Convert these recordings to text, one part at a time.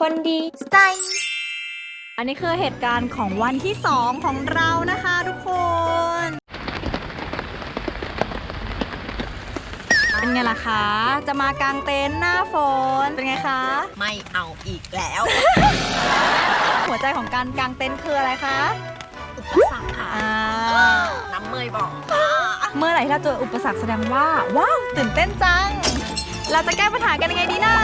คนดีสไตล์อันนี้คือเหตุการณ์ของวันที่ 2 ของเรานะคะทุกคน เป็นไงล่ะคะ จะมากางเต็นท์หน้าฝน เป็นไงคะ ไม่เอาอีกแล้ว หัวใจของการกางเต็นท์คืออะไรคะ อุปสรรคค่ะอ่าน้ำเมยบอก เมื่อไหร่ที่เราเจออุปสรรคแสดงว่า ว้าว ตื่นเต้นจัง เราจะแก้ปัญหากันยังไงดีนะ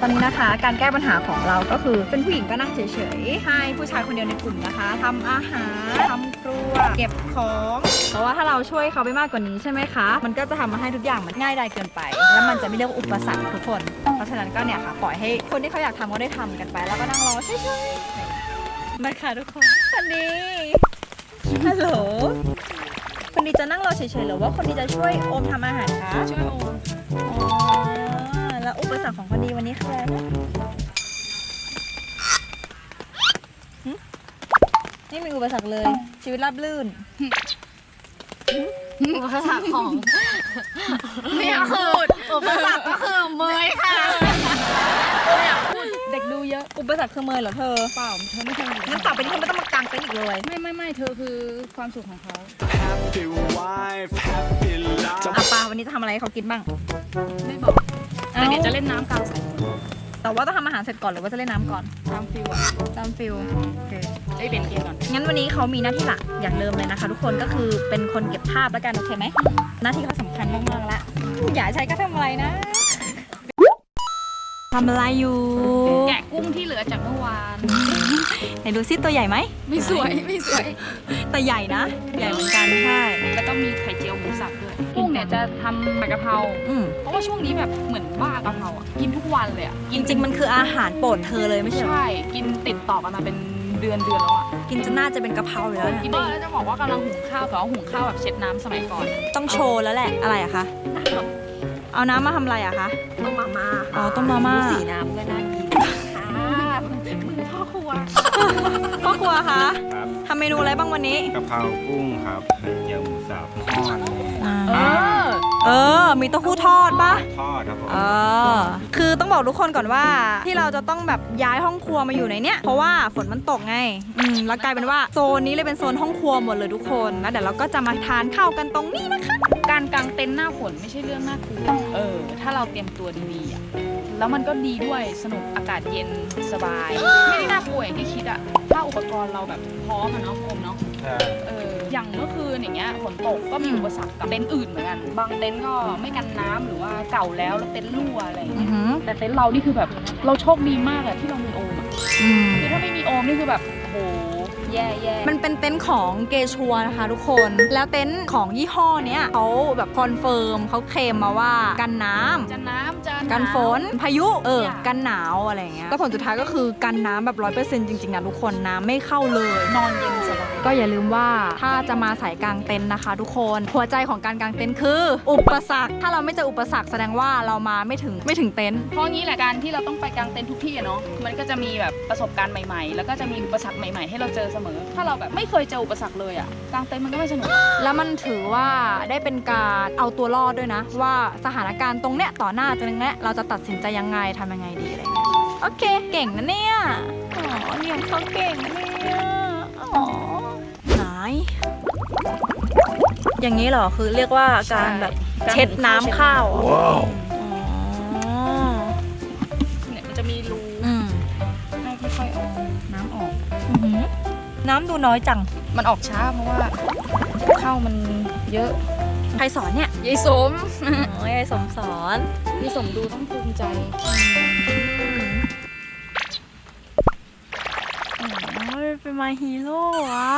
ตอนนี้นะคะ การแก้ปัญหาของเราก็คือเป็นผู้หญิงก็นั่งเฉยๆ ให้ผู้ชายคนเดียวในกลุ่มนะคะทำอาหารทำครัว เก็บของ เพราะว่าถ้าเราช่วยเขาไปมากกว่านี้ใช่ไหมคะ มันก็จะทำมาให้ทุกอย่างมันง่ายดายเกินไป แล้วมันจะไม่เรียกว่าอุปสรรคทุกคน เพราะฉะนั้นก็เนี่ยค่ะ ปล่อยให้คนที่เขาอยากทำก็ได้ทำกันไป แล้วก็นั่งรอเฉยๆมาค่ะทุกคนวันนี้ฮัลโหลคนดีจะนั่งรอเฉยๆหรือว่าคนดีจะช่วยโอมทำอาหารคะช่วยโอม อ๋อแล้วอุปสรรคของคนดีวันนี้คืออะไรนะหึไม่มีอุปสรรคเลย ชีวิตราบรื่น อุปสรรคของไม่อยากพูดอุปสรรคก็คือเมยค่ะเด็กดูเยอะ อุปสรรคคือเมยเหรอเธอ เปล่าเธอไม่เคยเห็นงั้นต่อไปนี้เธอไม่ต้องมากางเต็นท์อีกเลย ไม่ไม่ไม่เธอคือความสุขของเขา Happy wife, happy life. อะปาวันนี้จะทำอะไรให้เขากินบ้าง ไม่บอกอ้าแต่เดี๋ยวจะเล่นน้ำกลางสระแต่ว่าต้องทำอาหารเสร็จก่อนหรือว่าจะเล่นน้ำก่อน ตามฟิลอะตามฟิลโอเค ได้เป็นเกมก่อน งั้นวันนี้เขามีหน้าที่หลักอย่างเดิมเลยนะคะ ทุกคนก็คือเป็นคนเก็บภาพแล้วกันโอเคไหมหน้าที่เขาสำคัญมากๆละอย่าใช้ก็ทำอะไรนะ ทำอะไรอยู่แกะกุ้งที่เหลือจากเมื่อวาน ไหนดูซิตัวใหญ่ไหม ไม่สวยไม่สวย แต่ใหญ่นะ ใหญ่เหมือนกันใช่ แล้วก็มีไข่เจียวหมูสับด้วย กุ้งเนี่ยจะทำผัดกะเพรา อืมเพราะว่าช่วงนี้แบบเหมือนบ้ากะเพราอะ กินทุกวันเลยอะจริงๆมันคืออาหารโปรดเธอเลยไม่ใช่เหรอใช่ กินติดต่อกันมาเป็นเดือนเดือนแล้วอะ กินจนน่าจะเป็นกะเพราอยู่แล้วกิเนี่ยนแล้วจะบอกว่ากำลังหุงข้าวแต่ว่าหุงข้าวแบบเช็ดน้ำสมัยก่อนอะต้องโชว์แล้วแหละอะไรอะคะ เอาน้ำมาทำอะไรอะคะ ต้มมาม่าอ๋อต้มมาม่า สีน้ำก็น่ากินค่ะมือพ่อครัวพ่อครัวคะครับ ทำเมนูอะไรบ้างวันนี้ กะเพรากุ้งครับไข่เจียวหมูสับทอดเออ เออ มีเต้าหู้ทอดปะทอดครับผม เออ คือ ต้องบอกทุกคนก่อนว่า ที่เราจะต้องแบบย้ายห้องครัวมาอยู่ในเนี้ยเพราะว่าฝนมันตกไงอืมแล้วกลายเป็นว่าโซนนี้เลยเป็นโซนห้องครัวหมดเลยทุกคนแล้วเดี๋ยวเราก็จะมาทานข้าวกันตรงนี้นะคะ การกางเต็นท์หน้าฝนไม่ใช่เรื่องน่ากลัวเออ ถ้าเราเตรียมตัวดีๆอะแล้วมันก็ดีด้วยสนุกอากาศเย็นสบาย ไม่ได้น่ากลัวอย่างที่คิดอะถ้าอุปกรณ์เราแบบพร้อมอะเนาะโอมเนาะใช่ เออ อย่างเมื่อคืนอย่างเงี้ยฝนตกก็มีอุปสรรคกับเต็นท์อื่นเหมือนกัน บางเต็นท์ก็ไม่กันน้ำหรือว่าเก่าแล้วแล้วเต็นท์รั่วอะไรอย่างอืเงี้อยหือแต่เต็นท์เรานี่คือแบบเราโชคดีมากอะที่เรามีโอมอะอืมคือถ้าไม่มีโอมนี่คือแบบโอ้โห แย่แย่มันเป็นเต็นท์ของเกชัวนะคะทุกคน แล้วเต็นท์ของยี่ห้อเนี้ยเขาแบบคอนเฟิร์มเขาเคลมมาว่ากันน้ำจะน้ำจะหาวกันฝนพายุเออทุกอย่างกันหนาวอะไรอย่างเงี้ยแล้วผลสุดท้ายก็คือกันน้ำแบบร้อยเปอร์เซ็นต์จริงๆนะทุกคนน้ำไม่เข้าเลย นอนเย็นสบายก็อย่าลืมว่าถ้าจะมาสายกลางเต็นท์นะคะ ทุกคนหัวใจของการกางเต็นท์คือ อุปสรรคถ้าเราไม่เจออุปสรรคแสดงว่าเรามาไม่ถึงไม่ถึงเต็นท์ เพราะงี้แหละการที่เราต้องไปกางเต็นท์ทุกที่อะเนาะมันก็จะมีแบบประสบการณ์ใหม่ๆ แล้วก็จะมีอุปสรรคใหม่ๆ ให้เราเจอเสมอ ถ้าเราแบบไม่เคยเจออุปสรรคเลยอะกางเต็นท์มันก็ไม่สนุก แล้วมันถือว่าได้เป็นการเอาตัวรอดด้วยนะ ว่าสถานการณ์ตรงเนี้ยต่อหน้าตรงเนี้ยเราจะตัดสินใจยังไงทำยังไงดีอะไรเงี้ยโอเค เก่งนะเนี่ยอ๋อเลี้ยงเขาเก่งนะเนี่ยอ๋อไหนอย่างนี้เหรอคือเรียกว่าการแบบใช่เช็ดน้ำข้าวเหรอว้าวอ๋อเนี่ยมันจะมีรูอืมให้ค่อยๆเอาน้ำออก อื้อหือ น้ำดูน้อยจัง มันออกช้าเพราะว่าข้าวมันเยอะ ใครสอนเนี่ยยายสมอ๋อยายสมสอนยายสมดูต้องภูมิใจโอ้ยเป็นมาฮีโร่อะ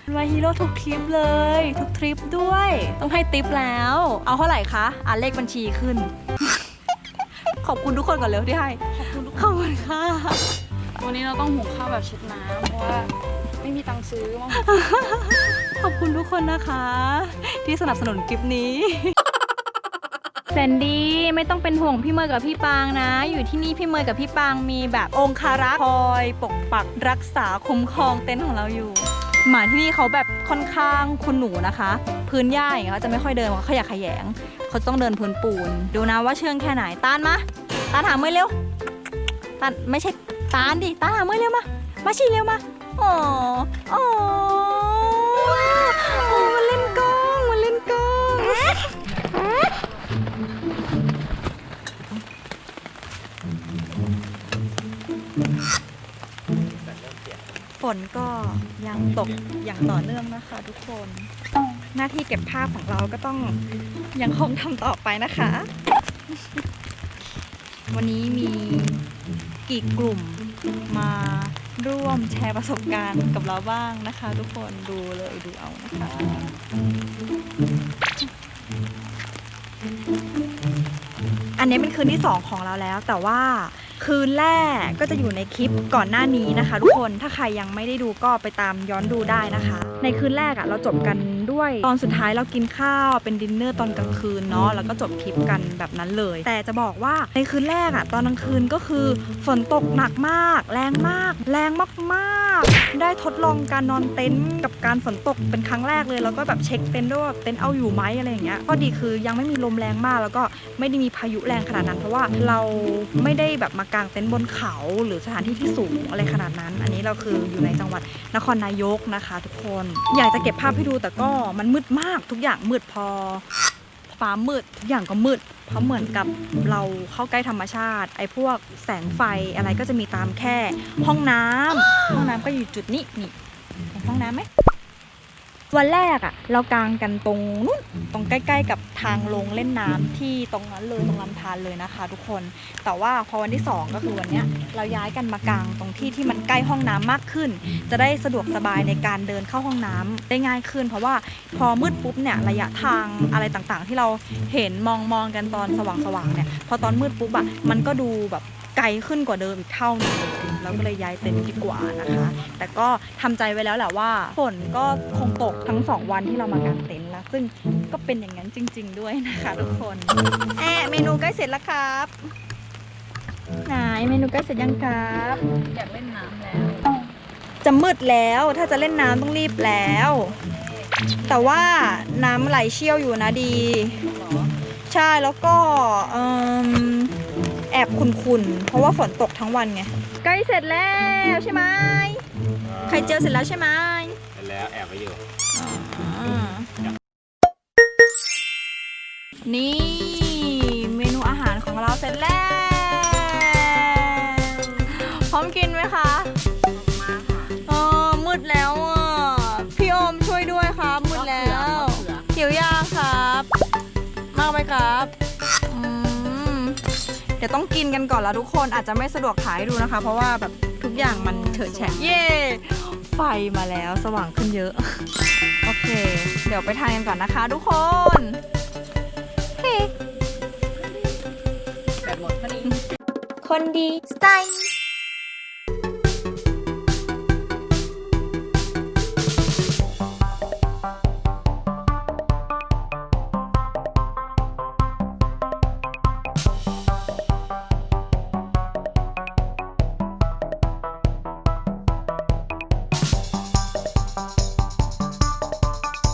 เป็นมาฮีโร่ทุกทริปเลย ทุกทริปด้วย ต้องให้ติปแล้ว เอาเท่าไหร่คะอ่านเลขบัญชีขึ้น ขอบคุณทุกคนก่อนเร็วที่ให้ขอบคุณทุกขอบคุณค่ะ วันนี้เราต้องหุงข้าวแบบเช็ดน้ำเพราะว่า ไม่มีตังค์ซื้อมาหุงขอบคุณทุกคนนะคะ ที่สนับสนุนคลิปนี้แสนดี้ไม่ต้องเป็นห่วงพี่เมย์กับพี่ปางนะ อยู่ที่นี่พี่เมย์กับพี่ปางมีแบบองคารักษ์คอยปกปักรักษาคุ้มครองเต็นท์ของเราอยู่ หมาที่นี่เขาแบบค่อนข้างคุณหนูนะคะ พื้นหญ้าอย่างเงี้ยเขาจะไม่ค่อยเดินเพราขาอยากขยง เขาต้องเดินพื้นปูน ดูนะว่าเชื่องแค่ไหนต้านมาต้านหาเมย์เร็วตานไม่ใช่ตาลดิตาเมื่อยเร็วมามาชีเร็วมา อ๋ออ๋อโอ้มันเล่นกล้องมันเล่นกล้องฝนก็ยังตกอย่างต่อเนื่องนะคะทุกคน หน้าที่เก็บภาพของเราก็ต้องยังคงทำต่อไปนะคะ วันนี้มีกี่กลุ่มมา ร่วมแชร์ประสบการณ์กับเราบ้างนะคะ ทุกคนดูเลยดูเอานะคะอันนี้เป็นคืนที่ 2 ของเราแล้ว แต่ว่าคืนแรกก็จะอยู่ในคลิปก่อนหน้านี้นะคะ ทุกคนถ้าใครยังไม่ได้ดูก็ไปตามย้อนดูได้นะคะ ในคืนแรกอะ่ะเราจบกัน ด้วย ตอนสุดท้ายเรากินข้าวเป็นดินเนอร์ตอนกลางคืนเนาะแล้วก็จบคลิปกันแบบนั้นเลย แต่จะบอกว่าในคืนแรกอะ่ะตอนกลางคืนก็คือฝนตกหนักมาก แรงมาก แรงมากๆ ได้ทดลองการนอนเต็นท์กับการฝนตกเป็นครั้งแรกเลย แล้วก็แบบเช็คเต็นท์ด้วยว่าเต็นท์เอาอยู่ไหมอะไรอย่างเงี้ยข้อดีคือยังไม่มีลมแรงมากแล้วก็ไม่ได้มีพายุแรงขนาดนั้นเพราะว่าเราไม่ได้แบบมากางเต็นท์บนเขาหรือสถานที่ที่สูงอะไรขนาดนั้น อันนี้เราคืออยู่ในจังหวัดนครนายกนะคะ ทุกคนอยากจะเก็บภาพให้ดูแต่ก็มันมืดมากทุกอย่างมืดพอ ฟ้ามืดทุกอย่างก็มืด เพราะเหมือนกับเราเข้าใกล้ธรรมชาติ ไอ้พวกแสงไฟอะไรก็จะมีตามแค่ ห้องน้ำห้องน้ำก็อยู่จุดนี้นี่เห็นห้องน้ำไหม วันแรกอะเรากางกันตรงนู้นตรงใกล้ๆ กับทางลงเล่นน้ำที่ตรงนั้นเลยตรงลำธารเลยนะคะ ทุกคนแต่ว่าพอวันที่สองก็คือวันเนี้ยเราย้ายกันมากางตรงที่ที่มันใกล้ห้องน้ำมากขึ้น จะได้สะดวกสบายในการเดินเข้าห้องน้ำได้ง่ายขึ้น เพราะว่าพอมืดปุ๊บเนี่ยระยะทางอะไรต่างๆ ที่เราเห็นมองมองๆกันตอนสว่างๆเนี่ยพอตอนมืดปุ๊บอะมันก็ดูแบบ ไกลขึ้นกว่าเดิมอีกเท่าหนึงเลยเราก็เลยย้ายเต็นท์ดีกว่านะคะ แต่ก็ทำใจไว้แล้วแหละว่าฝนก็คงตกทั้งสองวันที่เรามากางเต็นท์แล้วซึ่งก็เป็นอย่างนั้นจริง ๆ ด้วยนะคะทุกคนแอะเมนูใกล้เสร็จแล้วครับไหนเมนูใกล้เสร็จยังครับ อยากเล่นน้ำแล้ว จะมืดแล้วถ้าจะเล่นน้ำต้องรีบแล้ว แต่ว่าน้ำไหลเชี่ยวอยู่นะดี ใช่แล้วก็เอิ่มแอบขุ่นๆ เพราะว่าฝนตกทั้งวันไง ใกล้เสร็จแล้วใช่ไหม ไข่เจียวเสร็จแล้วใช่ไหมไปแล้วแอบไปอยู่ นี่ เมนูอาหารของเราเสร็จแล้ว พร้อมกินไหมคะ เออมืดแล้ว ดี๋ยวต้องกินกันก่อนแล้วทุกคนอาจจะไม่สะดวกถ่ายให้ดูนะคะ เพราะว่าแบบทุกอย่างมันเฉอะแฉะเย่ไฟมาแล้วสว่างขึ้นเยอะ โอเค เดี๋ยวไปทานกันก่อนนะคะ ทุกคนแบบหมดพอดีคนดีสไตล์